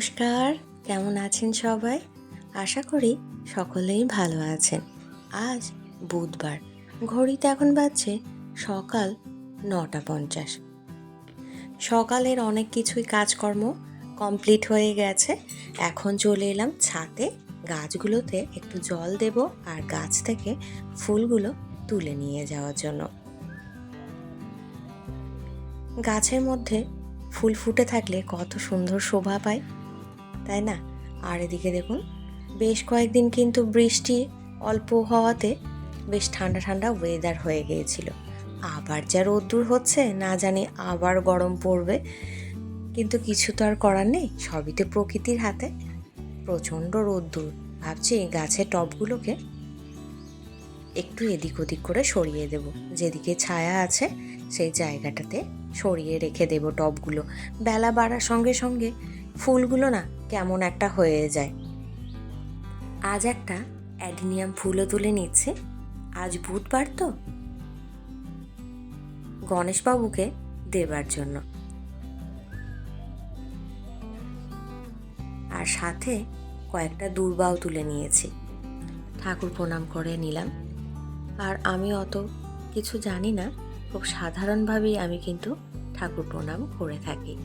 নমস্কার, কেমন আছেন সবাই? আশা করি সকলেই ভালো আছেন। আজ বুধবার, ঘড়িতে এখন বাজছে সকাল নটা পঞ্চাশ। সকালের অনেক কিছুই কাজকর্ম কমপ্লিট হয়ে গেছে। এখন চলে এলাম ছাদে গাছগুলোতে একটু জল দেব আর গাছ থেকে ফুলগুলো তুলে নিয়ে যাওয়ার জন্য। গাছের মধ্যে ফুল ফুটে থাকলে কত সুন্দর শোভা পায়। তাই না? আর এদিকে দেখুন, বেশ কয়েকদিন কিন্তু বৃষ্টি অল্প হওয়াতে বেশ ঠান্ডা ঠান্ডা ওয়েদার হয়ে গিয়েছিল। আবার যা রোদ্দুর হচ্ছে, না জানি আবার গরম পড়বে। কিন্তু কিছু তো আর করার নেই, সবই তো প্রকৃতির হাতে। প্রচণ্ড রোদ্দুর, ভাবছি গাছের টবগুলোকে একটু এদিক ওদিক করে সরিয়ে দেব। যেদিকে ছায়া আছে, সেই জায়গাটাতে সরিয়ে রেখে দেব টবগুলো। বেলা বাড়ার সঙ্গে সঙ্গে ফুলগুলো না কেমন একটা হয়ে যায়। আজ একটা অ্যাডিনিয়াম ফুলও তুলে নিচ্ছে। আজ বুধবার তো। গণেশবাবুকে দেবার জন্য। আর সাথে কয়েকটা দূর্বাও তুলে নিয়েছি। ঠাকুর প্রণাম করে নিলাম। আর আমি অত কিছু জানি না। খুব সাধারণভাবেই আমি কিন্তু ঠাকুর প্রণাম করে থাকি।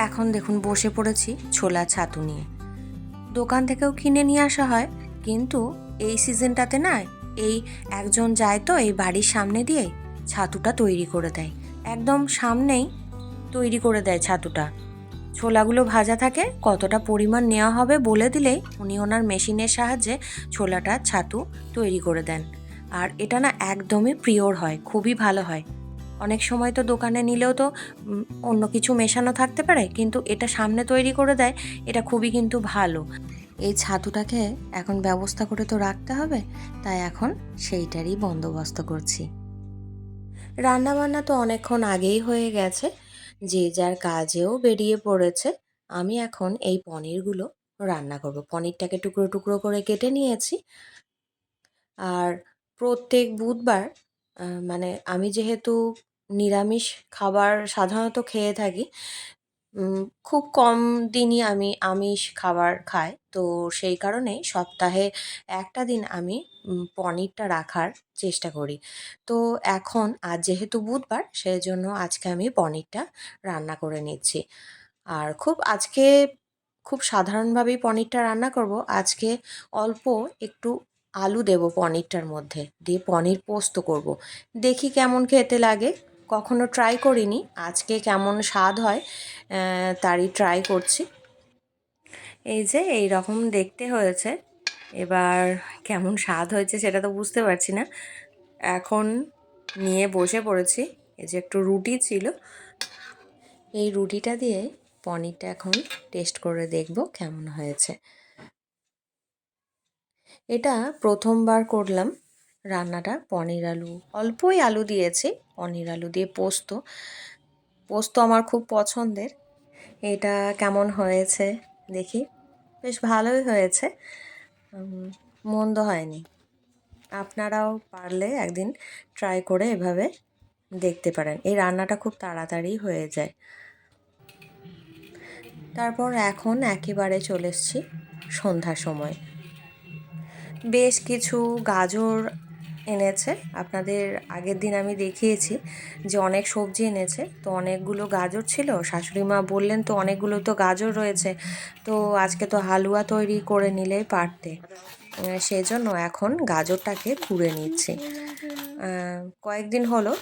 এখন দেখুন বসে পড়েছি ছোলা ছাতু নিয়ে। দোকান থেকেও কিনে নিয়ে আসা হয়, কিন্তু এই সিজনটাতে না, এই একজন যায় তো এই বাড়ির সামনে দিয়ে ছাতুটা তৈরি করে দেয়। একদম সামনেই তৈরি করে দেয় ছাতুটা। ছোলাগুলো ভাজা থাকে, কতটা পরিমাণ নেওয়া হবে বলে দিলেই উনি ওনার মেশিনের সাহায্যে ছোলাটা ছাতু তৈরি করে দেন। আর এটা না একদমই প্রিয়র হয়, খুবই ভালো হয়। অনেক সময় তো দোকানে নিলেও তো অন্য কিছু মেশানো থাকতে পারে, কিন্তু এটা সামনে তৈরি করে দেয়, এটা খুবই কিন্তু ভালো। এই ছাতুটাকে এখন ব্যবস্থা করে তো রাখতে হবে, তাই এখন সেইটারই বন্দোবস্ত করছি। রান্নাবান্না তো অনেকক্ষণ আগেই হয়ে গেছে, যে যার কাজেও বেরিয়ে পড়েছে, আমি এখন এই পনিরগুলো রান্না করব। পনিরটাকে টুকরো টুকরো করে কেটে নিয়েছি। আর প্রত্যেক বুধবার মানে আমি যেহেতু নিরামিষ খাবার সাধারণত খেয়ে থাকি। খুব কম দিনই আমি আমিষ খাবার খাই। তো সেই কারণে সপ্তাহে একটা দিন আমি পনিরটা রাখার চেষ্টা করি। তো এখন আজ যেহেতু বুধবার সেই জন্য আজকে আমি পনিরটা রান্না করে নিচ্ছি। আর খুব আজকে খুব সাধারণভাবেই পনিরটা রান্না করব। আজকে অল্প একটু আলু দেব পনিরটার মধ্যে। দিয়ে পনির পোস্ত করব। দেখি কেমন খেতে লাগে। কখনো ট্রাই করিনি। আজকে কেমন স্বাদ হয় তারই ট্রাই করছি। এই যে এই রকম দেখতে হয়েছে। এবার কেমন স্বাদ হয়েছে সেটা তো বুঝতে পারছি না। এখন নিয়ে বসে পড়েছি। এই যে একটু রুটি ছিল। এই রুটিটা দিয়ে পনিরটা এখন টেস্ট করে দেখব কেমন হয়েছে। এটা প্রথমবার করলাম। রান্নাটা পনির আলু, অল্পই আলু দিয়েছি, পনির আলু দিয়ে পোস্ত। পোস্ত আমার খুব পছন্দের। এটা কেমন হয়েছে দেখি। বেশ ভালোই হয়েছে। মন্দ হয়নি। আপনারাও পারলে একদিন ট্রাই করে এভাবে দেখতে পারেন। এই রান্নাটা খুব তাড়াতাড়ি হয়ে যায়। তারপর এখন একেবারে চলে এসছি সন্ধ্যার সময়। বেশ কিছু গাজর এনেছে। আপনাদের আগের দিন আমি দেখিয়েছি যে অনেক সবজি এনেছে। তো অনেকগুলো গাজর ছিল। শাশুড়ি মা বললেন, তো অনেকগুলো তো গাজর রয়েছে। তো আজকে তো হালুয়া তৈরি করে নিলেই পারতে। সেজন্য এখন গাজরটাকে কুড়ে নিচ্ছি। কয়েকদিন হলো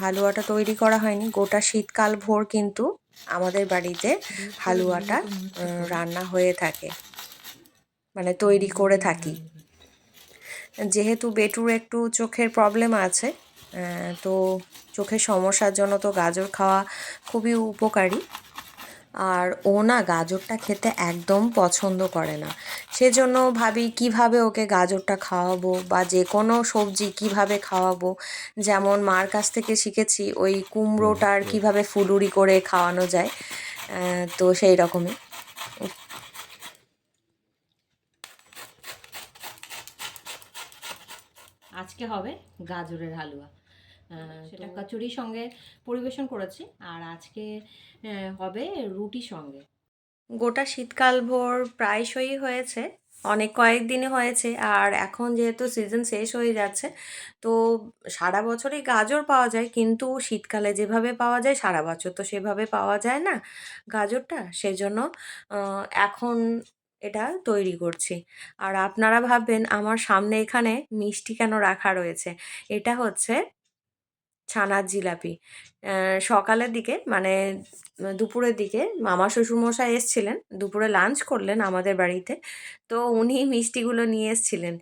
হালুয়াটা তৈরি করা হয়নি। গোটা শীতকাল ভোর কিন্তু আমাদের বাড়িতে হালুয়াটা রান্না হয়ে থাকে। মানে তৈরি করে থাকি। যেহেতু বেটুর একটু চোখের প্রবলেম আছে তো চোখের সমস্যার জন্য তো গাজর খাওয়া খুবই উপকারী। আর ও না গাজরটা খেতে একদম পছন্দ করে না। সেজন্য ভাবি কীভাবে ওকে গাজরটা খাওয়াবো বা যে কোনো সবজি কীভাবে খাওয়াবো? যেমন মার কাছ থেকে শিখেছি, ওই কুমড়োটার কীভাবে ফুলুরি করে খাওয়ানো যায় তো সেই রকমই। আজকে হবে গাজরের হালুয়া। সেটা কচুরির সঙ্গে পরিবেশন করেছি আর আজকে হবে রুটির সঙ্গে। গোটা শীতকাল ভোর প্রায়শই হয়েছে অনেক কয়েকদিনই হয়েছে আর এখন যেহেতু সিজন শেষ হয়ে যাচ্ছে তো সারা বছরই গাজর পাওয়া যায় কিন্তু শীতকালে যেভাবে পাওয়া যায় সারা বছর তো সেভাবে পাওয়া যায় না গাজরটা। সেজন্য এখন এটা তৈরি করছি। আর আপনারা ভাববেন, আমার সামনে এখানে মিষ্টি কেন রাখা রয়েছে? এটা হচ্ছে ছানার জিলাপি। সকালের দিকে মানে দুপুরের দিকে মামা শ্বশুরমশাই এসছিলেন, দুপুরে লাঞ্চ করলেন আমাদের বাড়িতে। তো উনি মিষ্টিগুলো নিয়ে এসছিলেন।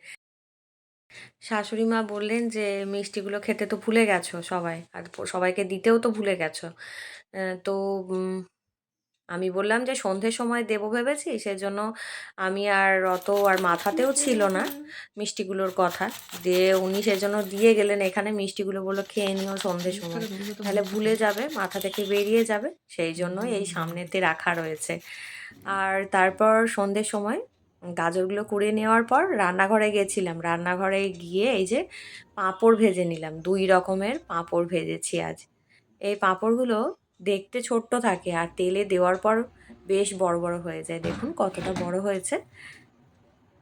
শাশুড়ি মা বললেন যে, মিষ্টিগুলো খেতে তো ভুলে গেছো সবাই। আর সবাইকে দিতেও তো ভুলে গেছো। তো আমি বললাম যে সন্ধ্যের সময় দেবো ভেবেছি সেজন্য আমি আর অত আর মাথাতেও ছিল না মিষ্টিগুলোর কথা। দিয়ে উনি সেজন্য দিয়ে গেলেন এখানে মিষ্টিগুলো বলল খেয়ে নিও সন্ধ্যের সময়। তাহলে ভুলে যাবে মাথা থেকে বেরিয়ে যাবে সেই জন্য এই সামনেতে রাখা রয়েছে। আর তারপর সন্ধ্যের সময় গাজরগুলো কুড়িয়ে নেওয়ার পর রান্নাঘরে গেছিলাম। রান্নাঘরে গিয়ে এই যে পাঁপড় ভেজে নিলাম দুই রকমের পাঁপড় ভেজেছি আজ। এই পাঁপড়গুলো দেখতে ছোট্ট থাকে আর তেলে দেওয়ার পর বেশ বড় বড় হয়ে যায়। দেখুন কতটা বড় হয়েছে।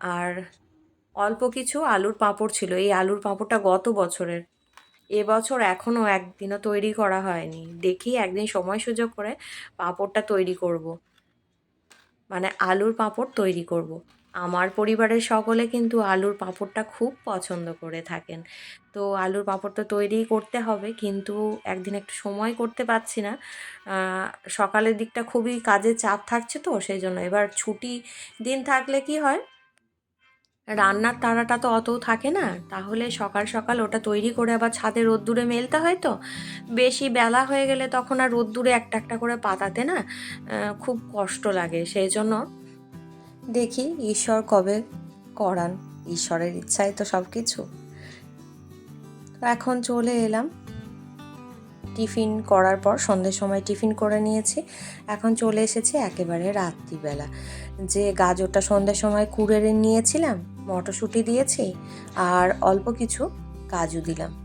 আর অল্প কিছু আলুর পাঁপড় ছিল। এই আলুর পাঁপড়টা গত বছরের। এবছর এখনও একদিনও তৈরি করা হয়নি। দেখি একদিন সময় সুযোগ করে পাঁপড়টা তৈরি করব। মানে আলুর পাঁপড় তৈরি করব। আমার পরিবারের সকলে কিন্তু আলুর পাঁপড়টা খুব পছন্দ করে থাকেন। তো আলুর পাঁপড় তো তৈরিই করতে হবে কিন্তু একদিন একটু সময় করতে পারছি না। সকালের দিকটা খুবই কাজের চাপ থাকছে তো সেই জন্য এবার ছুটি দিন থাকলে কি হয়? রান্নার তাড়াটা তো অতও থাকে না। তাহলে সকাল সকাল ওটা তৈরি করে আবার ছাদে রোদ্দুরে মেলতে হয় তো? বেশি বেলা হয়ে গেলে তখন আর রোদ্দুরে একটা একটা করে পাতাতে না খুব কষ্ট লাগে। সেই জন্য দেখি ঈশ্বর কবে করান? ঈশ্বরের ইচ্ছাই তো সব কিছু এখন চলে এলাম। টিফিন করার পর সন্ধ্যের সময় টিফিন করে নিয়েছি। এখন চলে এসেছি একেবারে রাত্রিবেলা। যে গাজরটা সন্ধ্যের সময় কুড়ে নিয়েছিলাম, মটরশুঁটি দিয়েছি, আর অল্প কিছু কাজু দিলাম।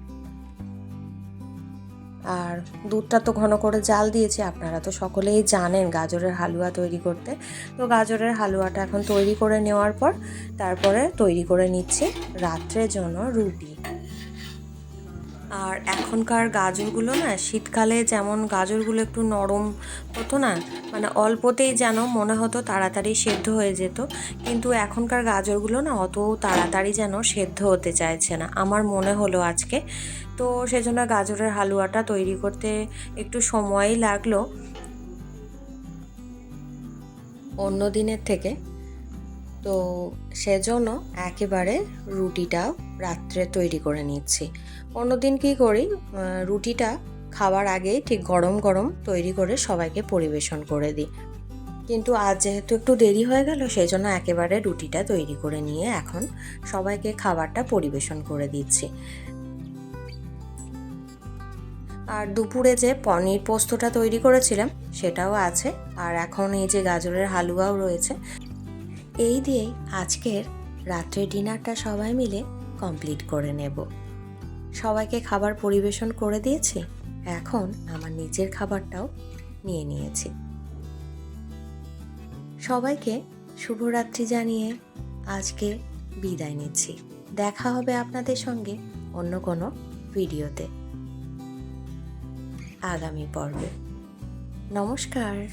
আর দুধটা তো ঘন করে জাল দিয়েছি, আপনারা তো সকলেই জানেন গাজরের হালুয়া তৈরি করতে। তো গাজরের হালুয়াটা এখন তৈরি করে নেওয়ার পর, তারপরে তৈরি করে নিচ্ছি রাত্রের জন্য রুটি। আর এখনকার গাজরগুলো না, শীতকালে যেমন গাজরগুলো একটু নরম হতো না মানে অল্পতেই যেন মনে হতো তাড়াতাড়ি সেদ্ধ হয়ে যেত, কিন্তু এখনকার গাজরগুলো না অত তাড়াতাড়ি যেন সেদ্ধ হতে চাইছে না, আমার মনে হলো আজকে। তো সেজন্য গাজরের হালুয়াটা তৈরি করতে একটু সময়ই লাগল। অন্য দিনের থেকে। তো সেজন্য একেবারে রুটিটাও রাত্রে তৈরি করে নিচ্ছি। অন্যদিন কী করি? রুটিটা খাওয়ার আগেই ঠিক গরম গরম তৈরি করে সবাইকে পরিবেশন করে দিই। কিন্তু আজ যেহেতু একটু দেরি হয়ে গেল, সেই জন্য একেবারে রুটিটা তৈরি করে নিয়ে এখন সবাইকে খাবারটা পরিবেশন করে দিচ্ছি। আর দুপুরে যে পনির পোস্তটা তৈরি করেছিলাম, সেটাও আছে। আর এখন এই যে গাজরের হালুয়াও রয়েছে, এই দিয়েই আজকের রাত্রের ডিনারটা সবাই মিলে কমপ্লিট করে নেব। সবাইকে খাবার পরিবেশন করে দিয়েছি। এখন আমার নিজের খাবারটাও নিয়ে নিয়েছি। সবাইকে শুভরাত্রি জানিয়ে আজকে বিদায় নিচ্ছি। দেখা হবে আপনাদের সঙ্গে অন্য কোনো ভিডিওতে। আগামী পর্বে। নমস্কার।